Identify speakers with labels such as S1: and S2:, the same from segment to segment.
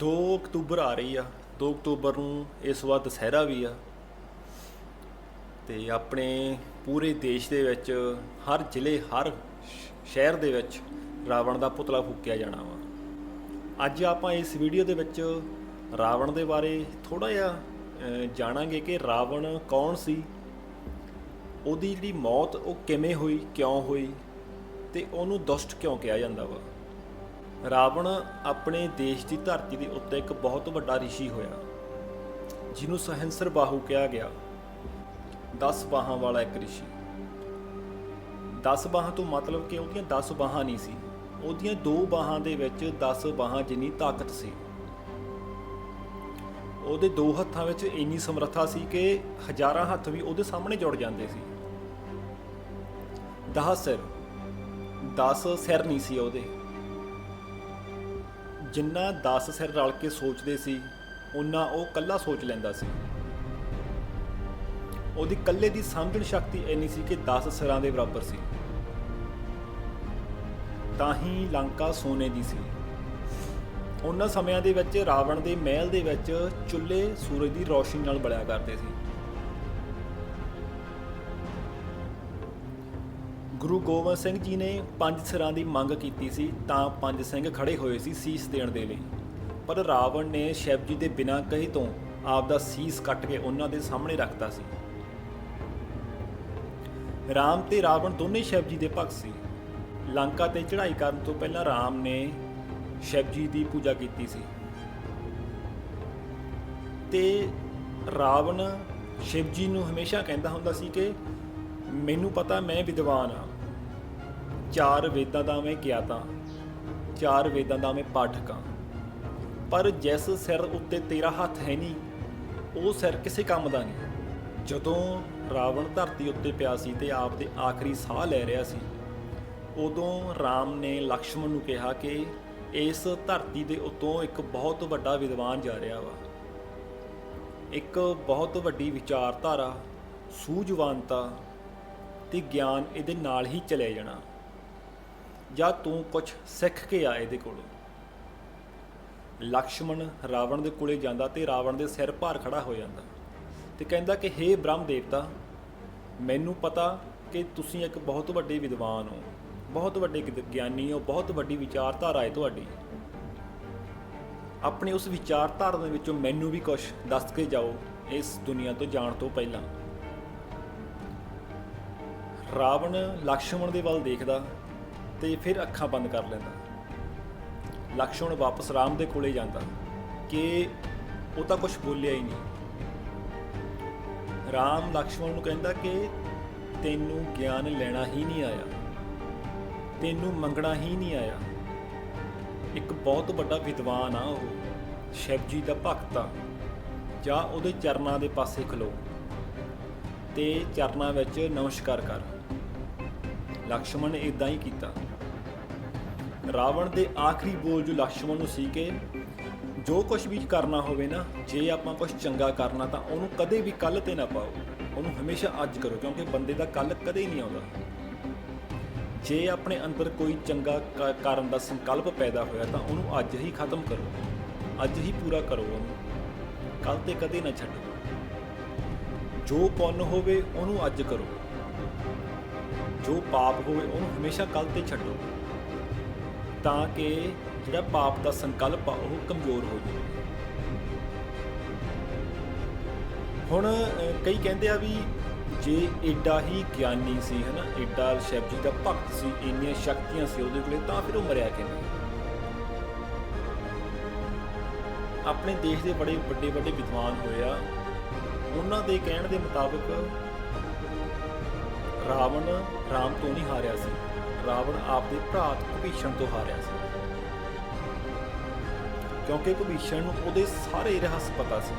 S1: 2 October ਆ ਰਹੀ ਆ 2 ਅਕਤੂਬਰ ਨੂੰ ਇਸ ਵਾਰ ਦੁਸਹਿਰਾ ਵੀ ਆ। ਤੇ ਆਪਣੇ ਪੂਰੇ ਦੇਸ਼ ਦੇ ਵਿੱਚ, ਹਰ ਜ਼ਿਲ੍ਹੇ, ਹਰ ਸ਼ਹਿਰ ਦੇ ਵਿੱਚ ਰਾਵਣ ਦਾ ਪੁਤਲਾ ਫੂਕਿਆ ਜਾਣਾ ਵਾ। ਅੱਜ ਆਪਾਂ ਇਸ ਵੀਡੀਓ ਦੇ ਵਿੱਚ ਰਾਵਣ ਦੇ ਬਾਰੇ ਥੋੜਾ ਜਿਹਾ ਜਾਣਾਂਗੇ ਕਿ ਰਾਵਣ ਕੌਣ ਸੀ, ਉਹਦੀ ਜਿਹੜੀ ਮੌਤ ਉਹ ਕਿਵੇਂ ਹੋਈ, ਕਿਉਂ ਹੋਈ, ਤੇ ਉਹਨੂੰ ਦੁਸ਼ਟ ਕਿਉਂ ਕਿਹਾ ਜਾਂਦਾ ਵਾ। ਰਾਵਣ ਆਪਣੇ ਦੇਸ਼ ਦੀ ਧਰਤੀ ਦੇ ਉੱਤੇ ਇੱਕ ਬਹੁਤ ਵੱਡਾ ਰਿਸ਼ੀ ਹੋਇਆ, ਜਿਹਨੂੰ ਸਹੰਸਰ ਬਾਹੂ ਕਿਹਾ ਗਿਆ। 10 ਬਾਹਾਂ ਵਾਲਾ ਇੱਕ ਰਿਸ਼ੀ। 10 ਬਾਹਾਂ ਤੋਂ ਮਤਲਬ ਕਿ ਉਹਦੀਆਂ 10 ਬਾਹਾਂ ਨਹੀਂ ਸੀ। ਉਹਦੀਆਂ ਦੋ ਬਾਹਾਂ ਦੇ ਵਿੱਚ 10 ਬਾਹਾਂ ਜਿੰਨੀ ਤਾਕਤ ਸੀ। ਉਹਦੇ ਦੋ ਹੱਥਾਂ ਵਿੱਚ ਇੰਨੀ ਸਮਰੱਥਾ ਸੀ ਕਿ ਹਜ਼ਾਰਾਂ ਹੱਥ ਵੀ ਉਹਦੇ ਸਾਹਮਣੇ ਜੁੜ ਜਾਂਦੇ ਸੀ। 10 ਸਿਰ। 10 ਸਿਰ ਨਹੀਂ ਸੀ ਉਹਦੇ। ਜਿੰਨਾ 10 ਸਿਰ ਰਲ ਕੇ ਸੋਚਦੇ ਸੀ ਉਨਾ ਉਹ ਕੱਲਾ ਸੋਚ ਲੈਂਦਾ ਸੀ। ਉਹਦੀ ਕੱਲੇ ਦੀ ਸਮਝਣ ਸ਼ਕਤੀ ਇੰਨੀ ਸੀ ਕਿ 10 ਸਿਰਾਂ ਦੇ ਬਰਾਬਰ ਸੀ। ਤਾਂ ਹੀ ਲੰਕਾ ਸੋਨੇ ਦੀ ਸੀ। ਉਹਨਾਂ ਸਮਿਆਂ ਦੇ ਵਿੱਚ ਰਾਵਣ ਦੇ ਮਹਿਲ ਦੇ ਵਿੱਚ ਚੁੱਲ੍ਹੇ ਸੂਰਜ ਦੀ ਰੋਸ਼ਨੀ ਨਾਲ ਬਲਿਆ ਕਰਦੇ ਸੀ। ਗੁਰੂ ਗੋਬਿੰਦ ਸਿੰਘ ਜੀ ਨੇ ਪੰਜ ਸਿਰਾਂ ਦੀ ਮੰਗ ਕੀਤੀ ਸੀ, ਤਾਂ ਪੰਜ ਸਿੰਘ ਖੜੇ ਹੋਏ ਸੀ ਸੀਸ ਦੇਣ ਦੇ ਲਈ। ਪਰ ਰਾਵਣ ਨੇ ਸ਼ਿਵ ਜੀ ਦੇ ਬਿਨਾਂ ਕਹੇ ਤੋਂ ਆਪ ਦਾ ਸੀਸ ਕੱਟ ਕੇ ਉਹਨਾਂ ਦੇ ਸਾਹਮਣੇ ਰੱਖਤਾ ਸੀ। ਰਾਮ ਤੇ ਰਾਵਣ ਦੋਨੇ ਸ਼ਿਵ ਜੀ ਦੇ ਭਗਤ ਸੀ। ਲੰਕਾ ਤੇ ਚੜ੍ਹਾਈ ਕਰਨ ਤੋਂ ਪਹਿਲਾਂ ਰਾਮ ਨੇ ਸ਼ਿਵ ਜੀ ਦੀ ਪੂਜਾ ਕੀਤੀ ਸੀ। ਤੇ ਰਾਵਣ ਸ਼ਿਵ ਜੀ ਨੂੰ ਹਮੇਸ਼ਾ ਕਹਿੰਦਾ ਹੁੰਦਾ ਸੀ ਕਿ ਮੈਨੂੰ ਪਤਾ ਮੈਂ ਵਿਦਵਾਨ ਆ ਚਾਰ ਵੇਦਾਂ ਦਾ ਮੈਂ ਗਿਆਤਾ ਚਾਰ ਵੇਦਾਂ ਦਾ ਮੈਂ ਪਾਠਕ ਹਾਂ। ਪਰ ਜਿਸ ਸਿਰ ਉੱਤੇ ਤੇਰਾ ਹੱਥ ਹੈ ਨਹੀਂ, ਉਹ ਸਿਰ ਕਿਸੇ ਕੰਮ ਦਾ ਨਹੀਂ। ਜਦੋਂ ਰਾਵਣ ਧਰਤੀ ਉੱਤੇ ਪਿਆ ਸੀ ਤੇ ਆਪ ਦੇ ਆਖਰੀ ਸਾਹ ਲੈ ਰਿਹਾ ਸੀ, ਉਦੋਂ ਰਾਮ ਨੇ ਲਕਸ਼ਮਣ ਨੂੰ ਕਿਹਾ ਕਿ ਇਸ ਧਰਤੀ ਦੇ ਉੱਤੋਂ ਇੱਕ ਬਹੁਤ ਵੱਡਾ ਵਿਦਵਾਨ ਜਾ ਰਿਹਾ ਵਾ। ਇੱਕ ਬਹੁਤ ਵੱਡੀ ਵਿਚਾਰਧਾਰਾ, ਸੂਝਵਾਨਤਾ ਤੇ ਗਿਆਨ ਇਹਦੇ ਨਾਲ ਹੀ ਚਲੇ ਜਾਣਾ। ਜਾਂ ਤੂੰ ਕੁਝ ਸਿੱਖ ਕੇ ਆ ਇਹਦੇ ਕੋਲੋਂ। ਲਕਸ਼ਮਣ ਰਾਵਣ ਦੇ ਕੋਲੇ ਜਾਂਦਾ ਤੇ ਰਾਵਣ ਦੇ ਸਿਰ ਭਾਰ ਖੜਾ ਹੋ ਜਾਂਦਾ ਤੇ ਕਹਿੰਦਾ ਕਿ, ਹੇ ਬ੍ਰਹਮ ਦੇਵਤਾ, ਮੈਨੂੰ ਪਤਾ ਕਿ ਤੁਸੀਂ ਇੱਕ ਬਹੁਤ ਵੱਡੇ ਵਿਦਵਾਨ ਹੋ, ਬਹੁਤ ਵੱਡੇ ਗਿ- ਗਿਆਨੀ ਹੋ, ਬਹੁਤ ਵੱਡੀ ਵਿਚਾਰਧਾਰਾ ਹੈ ਤੁਹਾਡੀ। ਆਪਣੀ ਉਸ ਵਿਚਾਰਧਾਰਾ ਦੇ ਵਿੱਚੋਂ ਮੈਨੂੰ ਵੀ ਕੁਝ ਦੱਸ ਕੇ ਜਾਓ ਇਸ ਦੁਨੀਆ ਤੋਂ ਜਾਣ ਤੋਂ ਪਹਿਲਾਂ। ਰਾਵਣ ਲਕਸ਼ਮਣ ਦੇ ਵੱਲ ਦੇਖਦਾ ਤੇ ਫਿਰ ਅੱਖਾਂ ਬੰਦ ਕਰ ਲੈਂਦਾ। ਲਕਸ਼ਮਣ ਵਾਪਸ ਰਾਮ ਦੇ ਕੋਲੇ ਜਾਂਦਾ ਕਿ ਉਹ ਤਾਂ ਕੁਝ ਬੋਲਿਆ ਹੀ ਨਹੀਂ। ਰਾਮ ਲਕਸ਼ਮਣ ਨੂੰ ਕਹਿੰਦਾ ਕਿ ਤੈਨੂੰ ਗਿਆਨ ਲੈਣਾ ਹੀ ਨਹੀਂ ਆਇਆ, ਤੈਨੂੰ ਮੰਗਣਾ ਹੀ ਨਹੀਂ ਆਇਆ। ਇੱਕ ਬਹੁਤ ਵੱਡਾ ਵਿਦਵਾਨ ਆ ਉਹ ਸ਼ਿਵ ਜੀ ਦਾ ਭਗਤ ਆ, ਜਾਂ ਉਹਦੇ ਚਰਨਾਂ ਦੇ ਪਾਸੇ ਖਲੋ ਤੇ ਚਰਨਾਂ ਵਿੱਚ ਨਮਸਕਾਰ ਕਰ। ਲਕਸ਼ਮਣ ਨੇ ਇਦਾਂ ਹੀ ਕੀਤਾ। ਰਾਵਣ ਦੇ ਆਖਰੀ ਬੋਲ ਜੋ ਲਕਸ਼ਮਣ ਨੂੰ ਸੀ ਕਿ ਜੋ ਕੁਝ ਵੀ ਕਰਨਾ ਹੋਵੇ ਨਾ, ਜੇ ਆਪਾਂ ਕੁਝ ਚੰਗਾ ਕਰਨਾ ਤਾਂ ਉਹਨੂੰ ਕਦੇ ਵੀ ਕੱਲ ਤੇ ਨਾ ਪਾਓ। ਉਹਨੂੰ ਹਮੇਸ਼ਾ ਅੱਜ ਕਰੋ, ਕਿਉਂਕਿ ਬੰਦੇ ਦਾ ਕੱਲ ਕਦੇ ਨਹੀਂ ਆਉਂਦਾ। ਜੇ ਆਪਣੇ ਅੰਦਰ ਕੋਈ ਚੰਗਾ ਕ- ਕਰਨ ਦਾ ਸੰਕਲਪ ਪੈਦਾ ਹੋਇਆ ਤਾਂ ਉਹਨੂੰ ਅੱਜ ਹੀ ਖਤਮ ਕਰੋ। ਅੱਜ ਹੀ ਪੂਰਾ ਕਰੋ ਉਹਨੂੰ। ਕੱਲ ਤੇ ਕਦੇ ਨਾ ਛੱਡੋ। ਜੋ ਪੁੰਨ ਹੋਵੇ ਉਹਨੂੰ ਅੱਜ ਕਰੋ। ਜੋ ਪਾਪ ਹੋਵੇ ਉਹਨੂੰ ਹਮੇਸ਼ਾ ਕੱਲ ਤੇ ਛੱਡੋ। ਤਾਂ ਕਿ ਜਿਹੜਾ ਪਾਪ ਦਾ ਸੰਕਲਪ ਆ, ਉਹ ਕਮਜ਼ੋਰ ਹੋ ਜਾਵੇ। ਹੁਣ ਕਈ ਕਹਿੰਦੇ ਆ ਵੀ ਜੇ ਏਡਾ ਹੀ ਗਿਆਨੀ ਸੀ, ਹਨਾ, ਏਡਾ ਸ਼ਿਵ ਜੀ ਦਾ ਭਗਤ ਸੀ, ਇੰਨੀਆਂ ਸ਼ਕਤੀਆਂ ਸੀ ਉਹਦੇ ਕੋਲੇ, ਤਾਂ ਫਿਰ ਉਹ ਮਰਿਆ ਕਿਵੇਂ? ਆਪਣੇ ਦੇਸ਼ ਦੇ ਬੜੇ ਵੱਡੇ ਵੱਡੇ ਵਿਦਵਾਨ ਹੋਏ ਆ। ਉਹਨਾਂ ਦੇ ਕਹਿਣ ਦੇ ਮੁਤਾਬਕ ਰਾਵਣ, ਰਾਮ ਤੋਂ ਨਹੀਂ ਹਾਰਿਆ ਸੀ। ਰਾਵਣ ਆਪਦੇ ਭਰਾ ਭੀਸ਼ਣ ਤੋਂ ਹਾਰਿਆ ਸੀ। ਕਿਉਂਕਿ ਭੀਸ਼ਣ ਨੂੰ ਉਹਦੇ ਸਾਰੇ ਰਹੱਸ ਪਤਾ ਸੀ।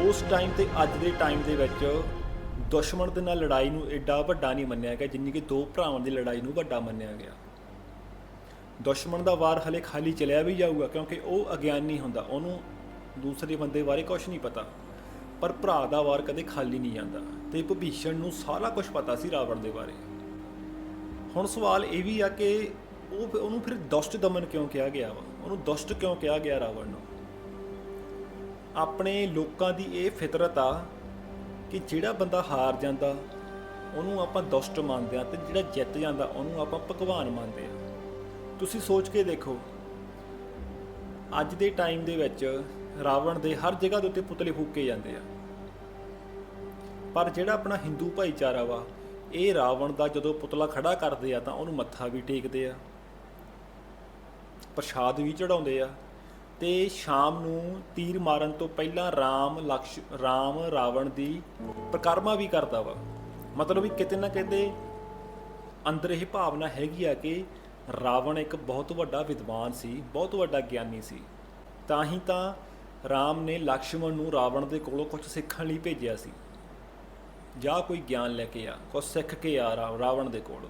S1: ਉਸ ਟਾਈਮ ਤੇ ਅੱਜ ਦੇ ਟਾਈਮ ਦੇ ਵਿੱਚ ਦੁਸ਼ਮਣ ਦੇ ਨਾਲ ਲੜਾਈ ਨੂੰ ਐਡਾ ਵੱਡਾ ਨਹੀਂ ਮੰਨਿਆ ਗਿਆ, ਜਿੰਨੀ ਕਿ ਦੋ ਭਰਾਵਾਂ ਦੀ ਲੜਾਈ ਨੂੰ ਵੱਡਾ ਮੰਨਿਆ ਗਿਆ। ਦੁਸ਼ਮਣ ਦਾ ਵਾਰ ਹਲੇ ਖਾਲੀ ਚਲਿਆ ਵੀ ਜਾਊਗਾ, ਕਿਉਂਕਿ ਉਹ ਅਗਿਆਨੀ ਹੁੰਦਾ, ਉਹਨੂੰ ਦੂਸਰੇ ਬੰਦੇ ਬਾਰੇ ਕੁਝ ਨਹੀਂ ਪਤਾ। ਪਰ ਭਰਾ ਦਾ ਵਾਰ ਕਦੇ ਖਾਲੀ ਨਹੀਂ ਜਾਂਦਾ ਤੇ ਭੀਸ਼ਣ ਨੂੰ ਸਾਰਾ ਕੁਝ ਪਤਾ ਸੀ ਰਾਵਣ ਦੇ ਬਾਰੇ। ਹੁਣ ਸਵਾਲ ਇਹ ਵੀ ਆ ਕਿ ਉਹ ਉਹਨੂੰ ਫਿਰ ਦੁਸ਼ਟ ਦਮਨ ਕਿਉਂ ਕਿਹਾ ਗਿਆ ਵਾ? ਉਹਨੂੰ ਦੁਸ਼ਟ ਕਿਉਂ ਕਿਹਾ ਗਿਆ ਰਾਵਣ ਨੂੰ? ਆਪਣੇ ਲੋਕਾਂ ਦੀ ਇਹ ਫਿਤਰਤ ਆ ਕਿ ਜਿਹੜਾ ਬੰਦਾ ਹਾਰ ਜਾਂਦਾ, ਉਹਨੂੰ ਆਪਾਂ ਦੁਸ਼ਟ ਮੰਨਦੇ ਆ ਤੇ ਜਿਹੜਾ ਜਿੱਤ ਜਾਂਦਾ, ਉਹਨੂੰ ਆਪਾਂ ਭਗਵਾਨ ਮੰਨਦੇ ਆ ਤੁਸੀਂ ਸੋਚ ਕੇ ਦੇਖੋ, ਅੱਜ ਦੇ ਟਾਈਮ ਦੇ ਵਿੱਚ ਰਾਵਣ ਦੇ ਹਰ ਜਗ੍ਹਾ ਦੇ ਉੱਤੇ ਪੁਤਲੇ ਫੂਕੇ ਜਾਂਦੇ ਆ। ਪਰ ਜਿਹੜਾ ਆਪਣਾ ਹਿੰਦੂ ਭਾਈਚਾਰਾ ਵਾ, ਇਹ ਰਾਵਣ ਦਾ ਜਦੋਂ ਪੁਤਲਾ ਖੜਾ ਕਰਦੇ ਆ ਤਾਂ ਉਹਨੂੰ ਮੱਥਾ ਵੀ ਟੇਕਦੇ ਆ, ਪ੍ਰਸ਼ਾਦ ਵੀ ਚੜਾਉਂਦੇ ਆ ਤੇ ਸ਼ਾਮ ਨੂੰ ਤੀਰ ਮਾਰਨ ਤੋਂ ਪਹਿਲਾਂ ਰਾਮ, ਲਕਸ਼, ਰਾਮ, ਰਾਵਣ ਦੀ ਪ੍ਰਕਰਮਾ ਵੀ ਕਰਦਾ ਵਾ। ਮਤਲਬ ਵੀ ਕਿਤੇ ਨਾ ਕਿਤੇ ਅੰਦਰ ਇਹ ਭਾਵਨਾ ਹੈਗੀ ਆ ਕਿ ਰਾਵਣ ਇੱਕ ਬਹੁਤ ਵੱਡਾ ਵਿਦਵਾਨ ਸੀ, ਬਹੁਤ ਵੱਡਾ ਗਿਆਨੀ ਸੀ। ਤਾਂ ਹੀ ਤਾਂ ਰਾਮ ਨੇ ਲਕਸ਼ਮਣ ਨੂੰ ਰਾਵਣ ਦੇ ਕੋਲੋਂ ਕੁਝ ਸਿੱਖਣ ਲਈ ਭੇਜਿਆ ਸੀ। ਜਾਂ ਕੋਈ ਗਿਆਨ ਲੈ ਕੇ ਆ ਕੁਝ ਸਿੱਖ ਕੇ ਆ ਰਾਵਣ ਦੇ ਕੋਲੋਂ।